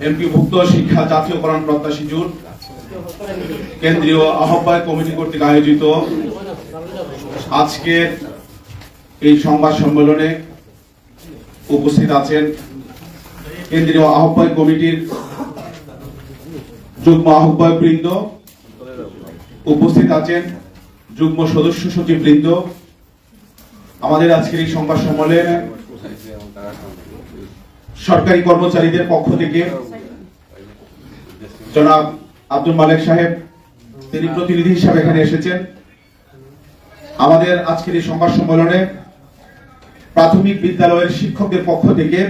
এমপিভুক্ত শিক্ষা জাতীয়করণ প্রত্যাশী জোট, কেন্দ্রীয় আহ্বায়ক কমিটি কর্তৃক আয়োজিত আজকের এই সংবাদ সম্মেলনে উপস্থিত আছেন কেন্দ্রীয় আহ্বায়ক কমিটির যুগ্ম আহ্বায়ক বৃন্দ উপস্থিত আছেন যুগ্ম সদস্য সচিব বৃন্দ আমাদের আজকের এই সংবাদ সম্মেলনে সরকারি কর্মচারীদের পক্ষ থেকে জনাব আব্দুল মালেক সাহেব, তিনি প্রতিনিধি হিসাবে এখানে এসেছেন। আমাদের আজকের এই সংবাদ সম্মেলনে প্রাথমিক বিদ্যালয়ের শিক্ষকদের পক্ষ থেকে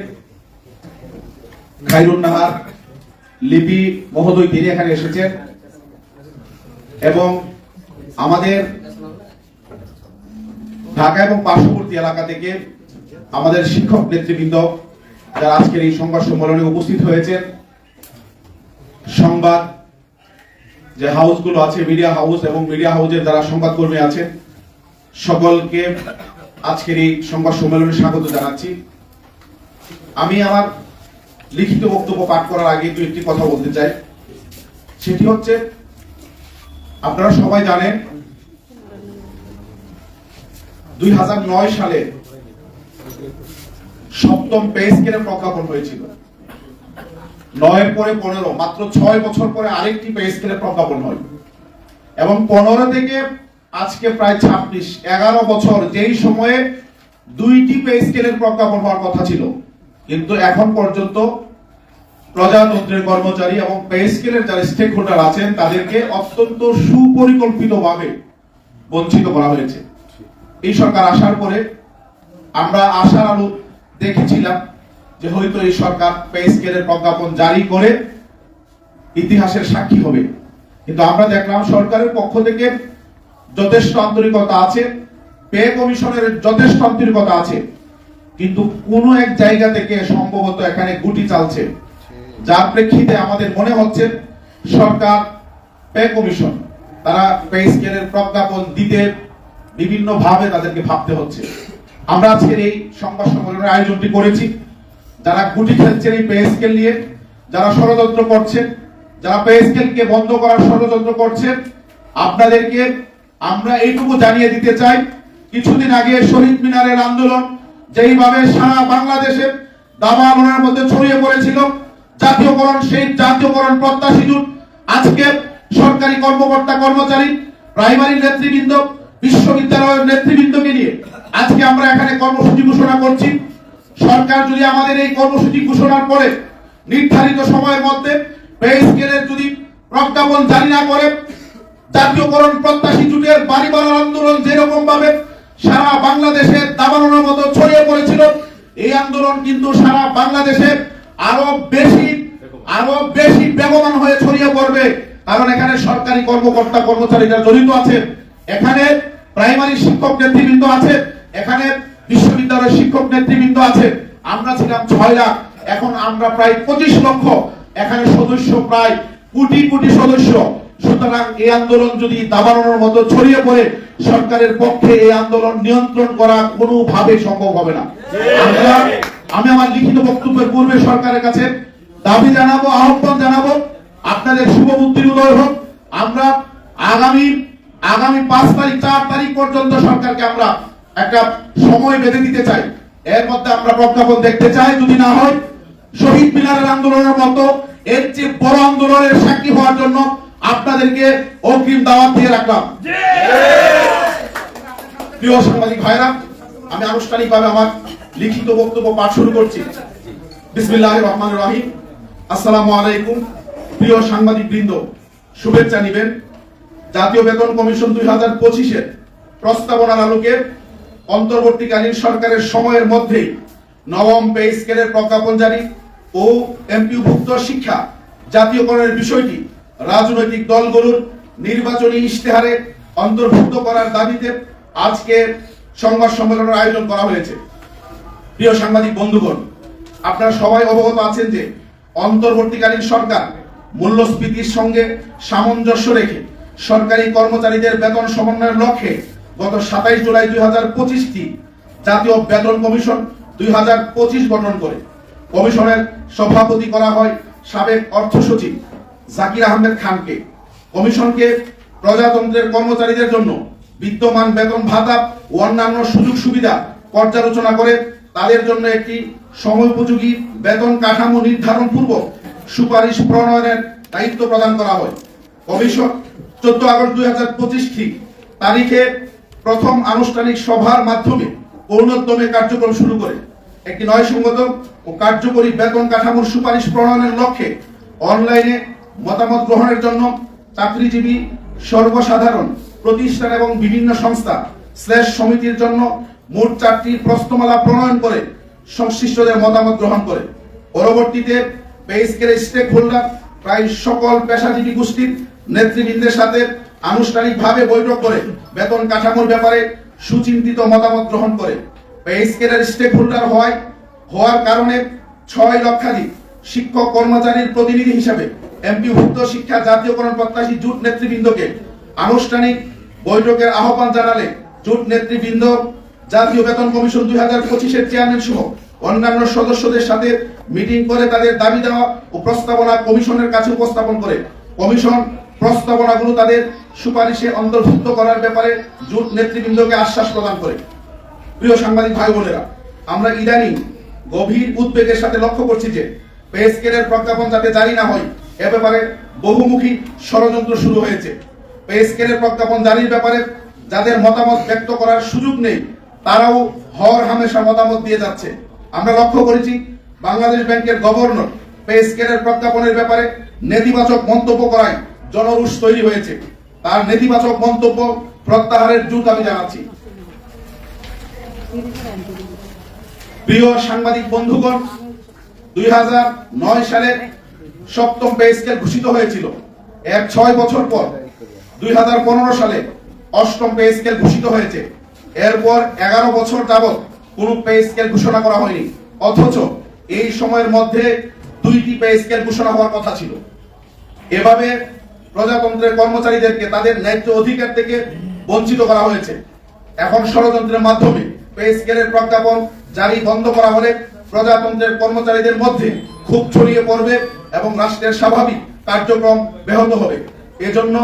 খাইরুন নাহার লিপি মহোদয়, তিনি এখানে এসেছেন এবং আমাদের ঢাকা এবং পার্শ্ববর্তী এলাকা থেকে আমাদের শিক্ষক নেতৃবৃন্দ যারা আজকের এই সংবাদ সম্মেলনে উপস্থিত হয়েছেন, সংবাদ যে হাউসগুলো আছে, মিডিয়া হাউস এবং মিডিয়া হাউসের যারা সংবাদকর্মী আছেন, সকলকে আজকের এই সংবাদ সম্মেলনে স্বাগত জানাচ্ছি। আমি আমার লিখিত বক্তব্য পাঠ করার আগে দু একটি কথা বলতে চাই। সেটি হচ্ছে, আপনারা সবাই জানেন, দুই হাজার নয় সালে সপ্তম পে স্কেলের প্রজ্ঞাপন হয়েছিল। নয়ের পরে পনেরো, মাত্র ছয় বছর পরে আরেকটি পে স্কেলের প্রজ্ঞাপন হয়। এবং পনেরো থেকে আজকে প্রায় ছাব্বিশ, এগারো বছর যেই সময়ে দুইটি পে স্কেলের প্রজ্ঞাপন হওয়ার কথা ছিল। কিন্তু এখন পর্যন্ত প্রজাতন্ত্রের কর্মচারী এবং পে স্কেলের যারা স্টেক হোল্ডার আছেন, তাদেরকে অত্যন্ত সুপরিকল্পিতভাবে বঞ্চিত করা হয়েছে। এই সরকার আসার পরে আমরা আশার আলো দেখেছিলাম যে হয়তো এই সরকার পে স্কেলের প্রজ্ঞাপন জারি করে ইতিহাসের সাক্ষী হবে। কিন্তু আমরা দেখলাম সরকারের পক্ষ থেকে যথেষ্ট আন্তরিকতা আছে পে কমিশনের যথেষ্ট আন্তরিকতা আছে, কিন্তু কোন এক জায়গা থেকে সম্ভবত এখানে গুটি চালছে। যার প্রেক্ষিতে আমাদের মনে হচ্ছে সরকার পে কমিশন তারা পে স্কেলের প্রজ্ঞাপন দিতে বিভিন্ন ভাবে তাদেরকে ভাবতে হচ্ছে। আমরা আজকের এই সংবাদ সম্মেলনের আয়োজনটি করেছি। যারা গুটি খেলছেন এই পে নিয়ে, যারা ষড়যন্ত্র করছেন, যারা পে স্কেলকে বন্ধ করার ষড়যন্ত্র করছেন, আপনাদেরকে আমরা এইটুকু জানিয়ে দিতে চাই। কিছুদিন আগে শহীদ মিনারের আন্দোলন যেইভাবে সারা বাংলাদেশে দাবা আন্দোলনের মধ্যে ছড়িয়ে পড়েছিল, জাতীয়করণ সেই জাতীয়করণ প্রত্যাশী জোট, আজকে সরকারি কর্মকর্তা কর্মচারী প্রাইমারি নেতৃবৃন্দ, বিশ্ববিদ্যালয়ের নেতৃবৃন্দকে নিয়ে আজকে আমরা এখানে কর্মসূচি ঘোষণা করছি। সরকার যদি আমাদের এই কর্মসূচি ঘোষণার পরে নির্ধারিত সময়ের মধ্যে পে স্কেলের যদি প্রজ্ঞাপন জারি না করে, জাতীয়করণ প্রত্যাশী জুটের বাড়ি বাড়ার আন্দোলন যেরকম ভাবে সারা বাংলাদেশে দাবানোর মতো ছড়িয়ে পড়েছিল, এই আন্দোলন কিন্তু সারা বাংলাদেশে আরও বেশি আরও বেশি বেগবান হয়ে ছড়িয়ে পড়বে। কারণ এখানে সরকারি কর্মকর্তা কর্মচারীরা জড়িত আছে এখানে প্রাইমারি শিক্ষক নেতৃবৃন্দ আছে। এখানে বিশ্ববিদ্যালয়ের শিক্ষক নেতৃবৃন্দ আছে আমরা ছিলাম ছয় লাখ, এখন আমরা প্রায় পঁচিশ লক্ষ। এখানে সদস্য প্রায় কোটি কোটি সদস্য। সুতরাং এই আন্দোলন যদি দাবানোর মতো ছড়িয়ে পড়ে, সরকারের পক্ষে এই আন্দোলন নিয়ন্ত্রণ করা কোনোভাবে সম্ভব হবে না। আমি আমার লিখিত বক্তব্যের পূর্বে সরকারের কাছে দাবি জানাব, আহ্বান জানাব, আপনাদের শুভ বুদ্ধির উদয় হোক। আমরা আগামী আগামী পাঁচ তারিখ, চার তারিখ পর্যন্ত সরকারকে আমরা একটা সময় বেঁধে দিতে চাই। এর মধ্যে আমরা প্রজ্ঞাপন দেখতে চাই যদি না হয় শহীদ মিনারের আন্দোলনের মতো এর চেয়ে বড় আন্দোলনের সাক্ষী হওয়ার জন্য আপনাদেরকে অগ্রিম দাওয়াত দিয়ে রাখলাম। প্রিয় সাংবাদিক ভাইরা আমি আনুষ্ঠানিকভাবে আমার লিখিত বক্তব্য পাঠ শুরু করছি। বিসমিল্লাহ রহমান রহিম। আসসালামু আলাইকুম প্রিয় সাংবাদিক বৃন্দ। শুভেচ্ছা নিবেন। জাতীয় বেতন কমিশন দুই হাজার পঁচিশের প্রস্তাবনার আলোকে অন্তর্বর্তীকালীন সরকারের সময়ের মধ্যেই নবম পে স্কেলের প্রজ্ঞাপন জারি ও এমপিভুক্ত শিক্ষা জাতীয়করণের বিষয়টি রাজনৈতিক দলগুলোর নির্বাচনী ইশতেহারে অন্তর্ভুক্ত করার দাবিতে আজকে সংবাদ সম্মেলনের আয়োজন করা হয়েছে। প্রিয় সাংবাদিক বন্ধুগণ, আপনারা সবাই অবগত আছেন যে অন্তর্বর্তীকালীন সরকার মূল্যস্ফীতির সঙ্গে সামঞ্জস্য রেখে সরকারি কর্মচারীদের বেতন সমন্বয়ের লক্ষ্যে গত সাতাইশ জুলাই দুই হাজার পঁচিশটি জাতীয় বেতন কমিশন দুই হাজার পঁচিশ গঠন করে। কমিশনের সভাপতি করা হয় সাবেক অর্থ সচিব জাকির আহমেদ খানকে। কমিশনকে প্রজাতন্ত্রের কর্মচারীদের জন্য বিদ্যমান বেতন ভাতা ও অন্যান্য সুযোগ সুবিধা পর্যালোচনা করে তাদের জন্য একটি সময়োপযোগী বেতন কাঠামো নির্ধারণ পূর্বক সুপারিশ প্রণয়নের দায়িত্ব প্রদান করা হয়। কমিশন চোদ্দ আগস্ট দুই হাজার পঁচিশ তারিখে প্রথম আনুষ্ঠানিক সভার মাধ্যমে পূর্ণোদ্যমে কার্যক্রম শুরু করে। একটি ন্যায়সঙ্গত ও কার্যকরী বেতন কাঠামোর সুপারিশ প্রণয়নের লক্ষ্যে অনলাইনে মতামত গ্রহণের জন্য চাকরিজীবী, সর্বসাধারণ, প্রতিষ্ঠান এবং বিভিন্ন সংস্থা স্ল্যাশ সমিতির জন্য মোট চারটি প্রশ্নমালা প্রণয়ন করে সংশ্লিষ্টদের মতামত গ্রহণ করে। পরবর্তীতে পে স্টেক হোল্ডার প্রায় সকল পেশাজীবী গোষ্ঠীর নেতৃবৃন্দের সাথে আনুষ্ঠানিকভাবে বৈঠক করে বেতন কাঠামোর ব্যাপারে সুচিন্তিত মতামত গ্রহণ করে। পে স্কেলের স্টেক হোল্ডার হওয়ায় হওয়ার কারণে ছয় লক্ষাধিক শিক্ষক কর্মচারীর প্রতিনিধি হিসাবে এমপিভুক্ত শিক্ষা জাতীয়করণ প্রত্যাশী জোট নেতৃবৃন্দকে আনুষ্ঠানিক বৈঠকের আহ্বান জানালে জোট নেতৃবৃন্দ, জাতীয় বেতন কমিশন দুই হাজার পঁচিশের চেয়ারম্যান সহ অন্যান্য সদস্যদের সাথে মিটিং করে তাদের দাবি দেওয়া ও প্রস্তাবনা কমিশনের কাছে উপস্থাপন করে। কমিশন প্রস্তাবনাগুলো তাদের সুপারিশে অন্তর্ভুক্ত করার ব্যাপারে জোট নেতৃবৃন্দকে আশ্বাস প্রদান করে। প্রিয় সাংবাদিক ভাই বোনেরা, আমরা ইদানিং গভীর উদ্বেগের সাথে লক্ষ্য করছি যে পে স্কেলের প্রজ্ঞাপন যাতে জারি না হয়, এ ব্যাপারে বহুমুখী ষড়যন্ত্র শুরু হয়েছে। পে স্কেলের প্রজ্ঞাপন জারির ব্যাপারে যাদের মতামত ব্যক্ত করার সুযোগ নেই, তারাও হর হামেশা মতামত দিয়ে যাচ্ছে। আমরা লক্ষ্য করেছি বাংলাদেশ ব্যাংকের গভর্নর পে স্কেলের প্রজ্ঞাপনের ব্যাপারে নেতিবাচক মন্তব্য করায় জনরুষ তৈরি হয়েছে। তার নেতিবাচক মন্তব্য প্রত্যাহারের জুত আমি জানাচ্ছি। প্রিয় সাংবাদিক বন্ধুগণ, দুই হাজার নয় সালে সপ্তম পে স্কেল ঘোষিত হয়েছিল। এর ছয় বছর পর দুই হাজার পনেরো সালে অষ্টম পে স্কেল ঘোষিত হয়েছে। এরপর এগারো বছর যাবৎ কোন পে স্কেল ঘোষণা করা হয়নি। অথচ এই সময়ের মধ্যে দুইটি পে স্কেল ঘোষণা হওয়ার কথা ছিল। এভাবে প্রজাতন্ত্রের কর্মচারীদেরকে তাদের ন্যায্য অধিকার থেকে বঞ্চিত করা হয়েছে। এখন ষড়যন্ত্রের মাধ্যমে পে স্কেলের প্রজ্ঞাপন জারি বন্ধ করা হলে প্রজাতন্ত্রের কর্মচারীদের মধ্যে খুব ছড়িয়ে পড়বে এবং রাষ্ট্রের স্বাভাবিক কার্যক্রম ব্যাহত হবে। এজন্য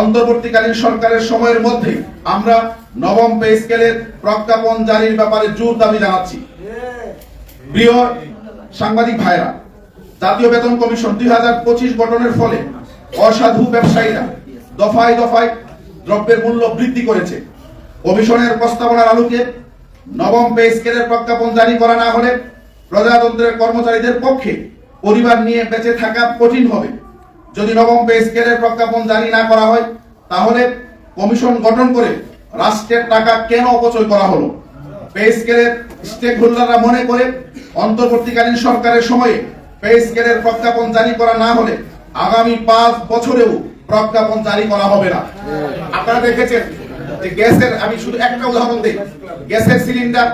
অন্তর্বর্তীকালীন সরকারের সময়ের মধ্যে আমরা নবম পে স্কেলের প্রজ্ঞাপন জারির ব্যাপারে জোর দাবি জানাচ্ছি। প্রিয় সাংবাদিক ভাইরা জাতীয় বেতন কমিশন দুই হাজার পঁচিশ গঠনের ফলে অসাধু ব্যবসায়ীরা দফায় দফায় দ্রব্যের মূল্য বৃদ্ধি করেছে। কমিশনের প্রস্তাবনার আলোকে নবম পে স্কেলের প্রজ্ঞাপন জারি করা না হলে প্রজাতন্ত্রের কর্মচারীদের পক্ষে পরিবার নিয়ে বেঁচে থাকা কঠিন হবে। যদি নবম পে স্কেলের প্রজ্ঞাপন জারি না করা হয়, তাহলে কমিশন গঠন করে রাষ্ট্রের টাকা কেন অপচয় করা হলো? পে স্কেলের স্টেক হোল্ডাররা মনে করে অন্তর্বর্তীকালীন সরকারের সময়ে পে স্কেলের প্রজ্ঞাপন জারি করা না হলে আগামী পাঁচ বছরেও প্রজ্ঞাপন জারি করা হবে না। আপনারা দেখেছেন যে গ্যাসের, আমি শুধু একটা উদাহরণ দিই। গ্যাসের সিলিন্ডার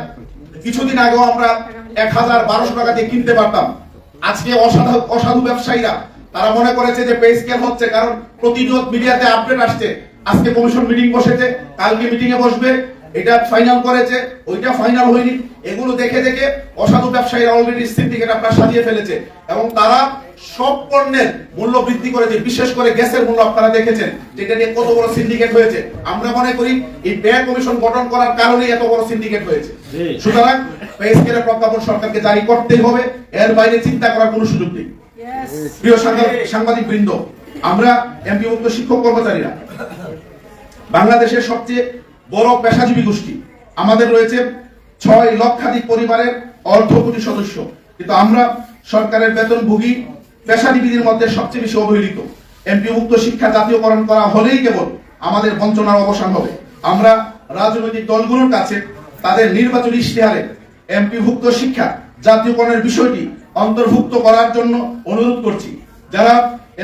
কিছুদিন আগেও আমরা এক হাজার বারোশো টাকা দিয়ে কিনতে পারতাম। আজকে অসাধু অসাধু ব্যবসায়ীরা, তারা মনে করেছে যে পে স্কেল হচ্ছে, কারণ প্রতিনিয়ত মিডিয়াতে আপডেট আসছে। আজকে কমিশন মিটিং বসেছে, কালকে মিটিং এ বসবে। এটা ফাইনাল করেছে ওইটা ফাইনাল হয়নি। এগুলো দেখে দেখে অসাধু ব্যবসায়ীরা অলরেডি সিন্ডিকেট আপনার সাজিয়ে ফেলেছে। এবং তারা সব পণ্যের মূল্য বৃদ্ধি করেছে বিশেষ করে গ্যাসের মূল্য আপনারা দেখেছেন যেটা নিয়ে কত বড় সিন্ডিকেট হয়েছে। আমরা মনে করি এই ব্যয় কমিশন গঠন করার কারণে এত বড় সিন্ডিকেট হয়েছে। সুতরাং পে স্কেলের প্রজ্ঞাপন সরকারকে জারি করতেই হবে এর বাইরে চিন্তা করার কোনো সুযোগ নেই। প্রিয় সাংবাদিক সাংবাদিক বৃন্দ আমরা এমপি মুক্ত শিক্ষক কর্মচারীরা বাংলাদেশের সবচেয়ে বড় পেশাজীবী গোষ্ঠী। আমাদের রয়েছে ছয় লক্ষাধিক পরিবারের অর্ধ কোটি সদস্য। কিন্তু আমরা সরকারের বেতনভোগী পেশাজীবীদের মধ্যে সবচেয়ে বেশি অবহেলিত। এমপি মুক্ত শিক্ষা জাতীয়করণ করা হলেই কেবল আমাদের বঞ্চনার অবসান হবে। আমরা রাজনৈতিক দলগুলোর কাছে তাদের নির্বাচনী ইশতেহারে এমপি ভুক্ত শিক্ষা জাতীয়করণের বিষয়টি অন্তর্ভুক্ত করার জন্য অনুরোধ করছি। যারা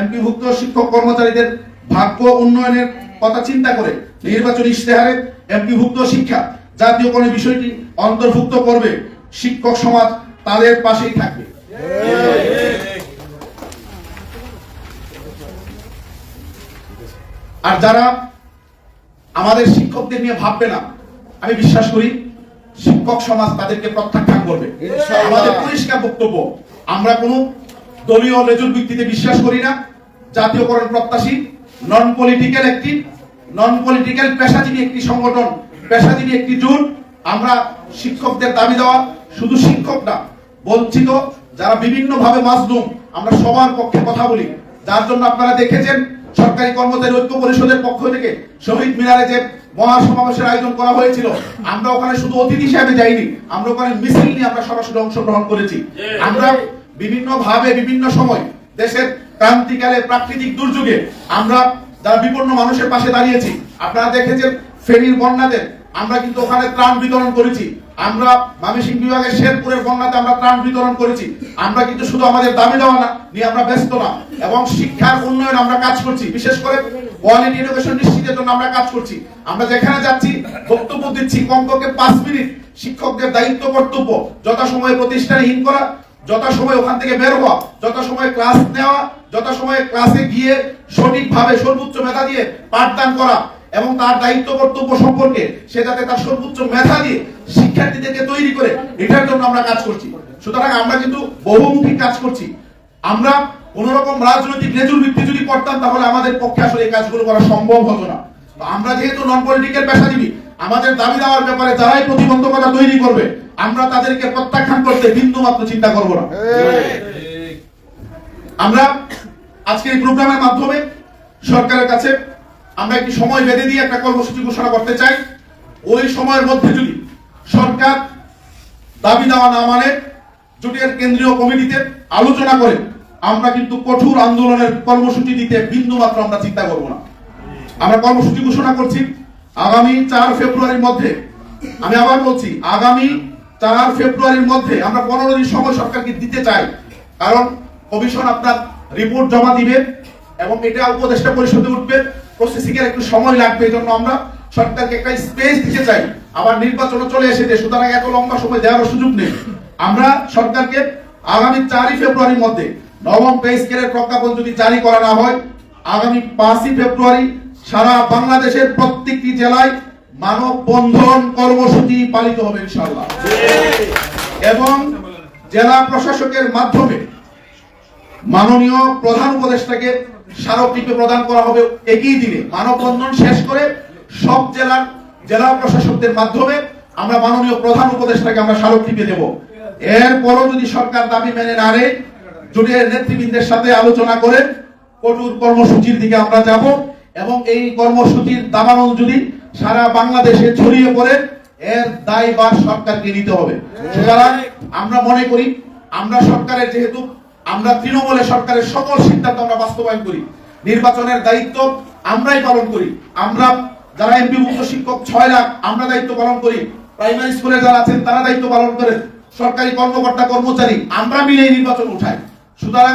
এমপি ভুক্ত শিক্ষক কর্মচারীদের ভাগ্য উন্নয়নের কথা চিন্তা করে নির্বাচনী ইশতেহারে এমপি ভুক্ত শিক্ষা জাতীয়করণের বিষয়টি অন্তর্ভুক্ত করবে শিক্ষক সমাজ তাদের পাশেই থাকবে। আর যারা আমাদের শিক্ষকদের নিয়ে ভাববে না আমি বিশ্বাস করি শিক্ষক সমাজ তাদেরকে প্রত্যাখ্যান করবে। আমাদের পরিষ্কার বক্তব্য আমরা কোনো দলীয় লেজুর ভিত্তিতে বিশ্বাস করি না। জাতীয়করণ প্রত্যাশী নন পলিটিক্যাল একটি নন পলিটিক্যাল পেশাজীবী একটি সংগঠন, পেশাজীবী একটি জোট। আমরা শিক্ষকদের দাবি দেওয়া শুধু শিক্ষক না, বঞ্চিত যারা বিভিন্ন ভাবে মাজলুম, আমরা সবার পক্ষে কথা বলি। যার জন্য আপনারা দেখেছেন সরকারি কর্মচারী ঐক্য পরিষদের পক্ষ থেকে শহীদ মিনারে যে মহাসমাবেশের আয়োজন করা হয়েছিল, আমরা ওখানে শুধু অতিথি হিসাবে যাইনি, আমরা ওখানে মিছিল নিয়ে আমরা সরাসরি অংশগ্রহণ করেছি। আমরা বিভিন্ন ভাবে বিভিন্ন সময় দেশের ক্রান্তিকালে প্রাকৃতিক দুর্যোগে আমরা যারা বিপন্ন মানুষের পাশে দাঁড়িয়েছি, আপনারা দেখেছেন ফেনীর বন্যাতে আমরা কিন্তু ওখানে ত্রাণ বিতরণ করেছি। আমরা মামিসিং বিভাগের শেরপুরের বন্যাতে আমরা ত্রাণ বিতরণ করেছি। আমরা কিন্তু শুধু আমাদের দাবি দেওয়া না, নিয়ে আমরা ব্যস্ত না। এবং শিক্ষার উন্নয়ন আমরা কাজ করছি। বিশেষ করে কোয়ালিটি এডুকেশন নিশ্চিতের জন্য আমরা কাজ করছি। আমরা যেখানে যাচ্ছি, বক্তব্য দিচ্ছি, কমপক্ষে পাঁচ মিনিট শিক্ষকদের দায়িত্ব কর্তব্য। যথাসময়ে প্রতিষ্ঠানহীন করা, যথাসময়ে ওখান থেকে বের হওয়া, যথাসময়ে ক্লাস নেওয়া যথাসময়ে ক্লাসে গিয়ে সঠিকভাবে সর্বোচ্চ মেধা দিয়ে পাঠদান করা এবং তার দায়িত্ব কর্তব্য সম্পর্কে সে যাতে তার সর্বোচ্চ মেধা দিয়ে শিক্ষার্থীদেরকে তৈরি করে এটার জন্য আমরা কাজ করছি। সুতরাং আমরা কিন্তু বহুমুখী কাজ করছি। আমরা কোন রকম রাজনৈতিক লেজুর ভিত্তি যদি করতাম তাহলে আমাদের পক্ষে আসলে এই কাজগুলো করা সম্ভব হতো না। তো আমরা যেহেতু নন পলিটিক্যাল পেশাজীবী আমাদের দাবি দেওয়ার ব্যাপারে যারাই প্রতিবন্ধকতা তৈরি করবে আমরা তাদেরকে প্রত্যাখ্যান করতে বিন্দু মাত্র চিন্তা করব না। আমরা আজকের এই প্রোগ্রামের মাধ্যমে সরকারের কাছে আমরা একটি সময় বেঁধে দিয়ে একটা কর্মসূচি ঘোষণা করতে চাই। ওই সময়ের মধ্যে যদি সরকার দাবি দেওয়া না মানে জোটের কেন্দ্রীয় কমিটিতে আলোচনা করে, আমরা কিন্তু কঠোর আন্দোলনের কর্মসূচি দিতে বিন্দু মাত্র আমরা চিন্তা করব না। আমরা কর্মসূচি ঘোষণা করছি আগামী চার ফেব্রুয়ারির মধ্যে। আমি আবার বলছি, আগামী চার ফেব্রুয়ারির মধ্যে আমরা পনেরো দিন সময় সরকারকে দিতে চাই। কারণ কমিশন আপনার রিপোর্ট জমা দিবে এবং এটা উপদেষ্টা পরিষদে উঠবে প্রসেসিং এর একটু সময় লাগবে এই জন্য আমরা সরকারকে একটা স্পেস দিতে চাই। আবার নির্বাচনও চলে এসেছে, সুতরাং এত লম্বা সময় দেওয়ার সুযোগ নেই। আমরা সরকারকে আগামী চারই ফেব্রুয়ারির মধ্যে নবম পে স্কেলের প্রজ্ঞাপন যদি জারি করা না হয়, আগামী পাঁচই ফেব্রুয়ারি সারা বাংলাদেশের প্রত্যেকটি জেলায় মানব বন্ধন কর্মসূচি পালিত হবে ইনশাআল্লাহ। এবং জেলা প্রশাসকের মাধ্যমে মাননীয় প্রধান উপদেষ্টাকে স্মারকলিপি প্রদান করা হবে একই দিনে। মানববন্ধন শেষ করে সব জেলার জেলা প্রশাসকদের মাধ্যমে আমরা মাননীয় প্রধান উপদেষ্টাকে আমরা স্মারকলিপি দেব। এরপরও যদি সরকার দাবি মেনে না নেয় জোটের নেতৃবৃন্দের সাথে আলোচনা করে, কঠোর কর্মসূচির দিকে আমরা যাব এবং এই কর্মসূচির দাবানল যদি সারা বাংলাদেশে ছড়িয়ে পড়ে, এর দায় বা সরকারকে নিতে হবে। সুতরাং আমরা মনে করি, আমরা সরকারের যেহেতু আমরা তৃণমূলের সরকারের সকল সিদ্ধান্ত আমরা বাস্তবায়ন করি। নির্বাচনের দায়িত্ব আমরাই পালন করি। আমরা যারা এমপি মুক্ত শিক্ষক, ছয় লাখ, আমরা দায়িত্ব পালন করি। প্রাইমারি স্কুলে যারা আছেন, তারা দায়িত্ব পালন করেন। সরকারি কর্মকর্তা, কর্মচারী, আমরা মিলে নির্বাচন উঠাই। সুতরাং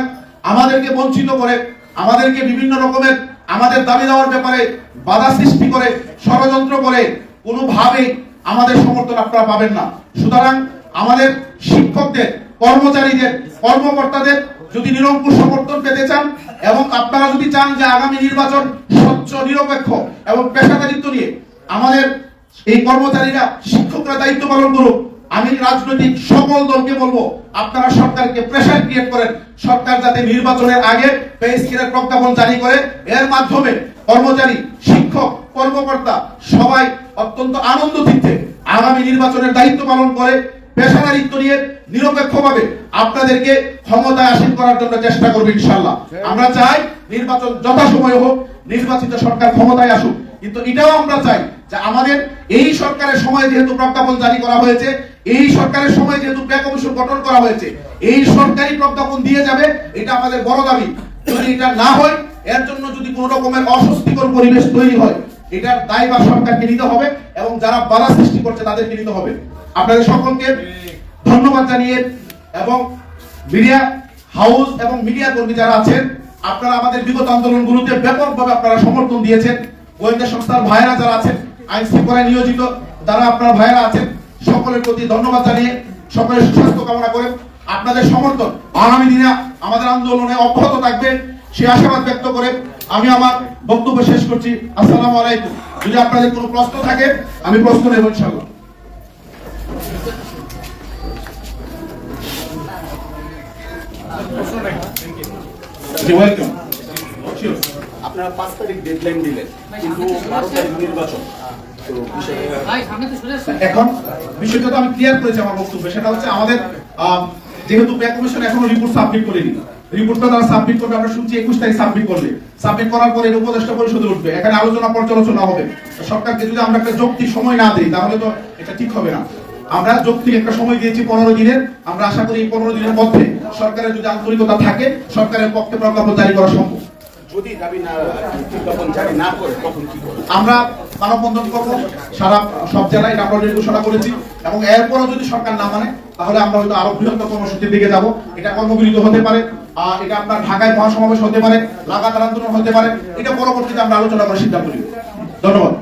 আমাদেরকে বঞ্চিত করে, আমাদেরকে বিভিন্ন রকমের আমাদের দাবি দেওয়ার ব্যাপারে বাধা সৃষ্টি করে, ষড়যন্ত্র করে, কোনোভাবেই আমাদের সমর্থন আপনারা পাবেন না। সুতরাং আমাদের শিক্ষকদের কর্মচারীদের, কর্মকর্তাদের যদি নিরঙ্কুশ সমর্থন পেতে চান এবং আপনারা যদি চান যে আগামী নির্বাচন স্বচ্ছ, নিরপেক্ষ এবং পেশাদারিত্ব নিয়ে আমাদের এই কর্মচারীরা, শিক্ষকরা দায়িত্ব পালন করুক, আমি রাজনৈতিক সকল দলকে বলব, আপনারা সরকারকে প্রেশার ক্রিয়েট করেন। সরকার যাতে নির্বাচনের আগে প্রজ্ঞাপন জারি করে। এর মাধ্যমে কর্মচারী, শিক্ষক, কর্মকর্তা সবাই অত্যন্ত আনন্দ দিচ্ছে আগামী নির্বাচনের দায়িত্ব পালন করে পেশাদারিত্ব নিয়ে নিরপেক্ষভাবে আপনাদেরকে ক্ষমতায় আসীন করার জন্য চেষ্টা করবে ইনশাল্লাহ আমরা চাই নির্বাচন যথাসময়ে হোক নির্বাচিত সরকার ক্ষমতায় আসুক। কিন্তু এটাও আমরা চাই যে আমাদের এই সরকারের সময় যেহেতু প্রজ্ঞাপন জারি করা হয়েছে এই সরকারের সময় যেহেতু ব্যয় কমিশন গঠন করা হয়েছে এই সরকারি প্রজ্ঞাপন দিয়ে যাবে এটা আমাদের বড় দাবি। যদি এটা না হয় এর জন্য যদি কোন রকমের অস্বস্তিকর পরিবেশ তৈরি হয় এটার দায় বা সরকারকে নিতে হবে এবং যারা বাধা সৃষ্টি করছে তাদেরকে নিতে হবে। আপনাদের সকলকে ধন্যবাদ জানিয়ে এবং মিডিয়া হাউস এবং মিডিয়া কর্মী যারা আছেন, আপনারা আমাদের বিগত আন্দোলনগুলোতে ব্যাপকভাবে আপনারা সমর্থন দিয়েছেন। গোয়েন্দা সংস্থার ভাইয়েরা যারা আছেন, আইন শৃঙ্খলায় নিয়োজিত যারা আপনার ভাইয়েরা আছেন, সকলের প্রতি ধন্যবাদ জানিয়ে সকলের সুস্বাস্থ্য কামনা করে আপনাদের সমর্থন। আগামী দিনে আমাদের আন্দোলনে অব্যাহত থাকবে সে আশাবাদ ব্যক্ত করে আমি আমার বক্তব্য শেষ করছি। আসসালামু আলাইকুম। যদি আপনাদের কোনো প্রশ্ন থাকে, আমি প্রশ্ন নেব ইনশাআল্লাহ। আপনারা পাঁচ তারিখ ডেডলাইন দিলেন কিন্তু বারো তারিখ নির্বাচন। তো বিষয়টা ভাই সামনে তো সরে আসুন এখন বিষয়টা তো আমি ক্লিয়ার করেছি আমার বক্তব্যে। সেটা হচ্ছে আমাদের যেহেতু কমিশন এখনও রিপোর্ট সাবমিট করেনি। রিপোর্টটা তারা সাবমিট করবে আমরা শুনছি একুশ তারিখ সাবমিট করবে। সাবমিট করার পরে এর উপদেষ্টা পরিষদে উঠবে। এখানে আলোচনা পর্যালোচনা হবে। সরকারকে যদি আমরা একটা যৌক্তিক সময় না দিই তাহলে তো এটা ঠিক হবে না। আমরা যৌক্তিক একটা সময় দিয়েছি পনেরো দিনের। আমরা আশা করি এই পনেরো দিনের মধ্যে সরকারের যদি আন্তরিকতা থাকে সরকারের পক্ষে প্রজ্ঞাপন জারি করা সম্ভব। যদি দাবি না বিজ্ঞাপন জারি না করে তখন কি আমরা মানববন্ধন করব সারা সব জেলায় এটা আমরা ঘোষণা করেছি এবং এরপরও যদি সরকার না মানে তাহলে আমরা হয়তো আরও বৃহত্তর কর্মসূচির দিকে যাব। এটা কর্মবিরতি হতে পারে আর এটা আপনার ঢাকায় মহাসমাবেশ হতে পারে লাগাতার আন্দোলন হতে পারে এটা পরবর্তীতে আমরা আলোচনা করার সিদ্ধান্ত নিব। ধন্যবাদ।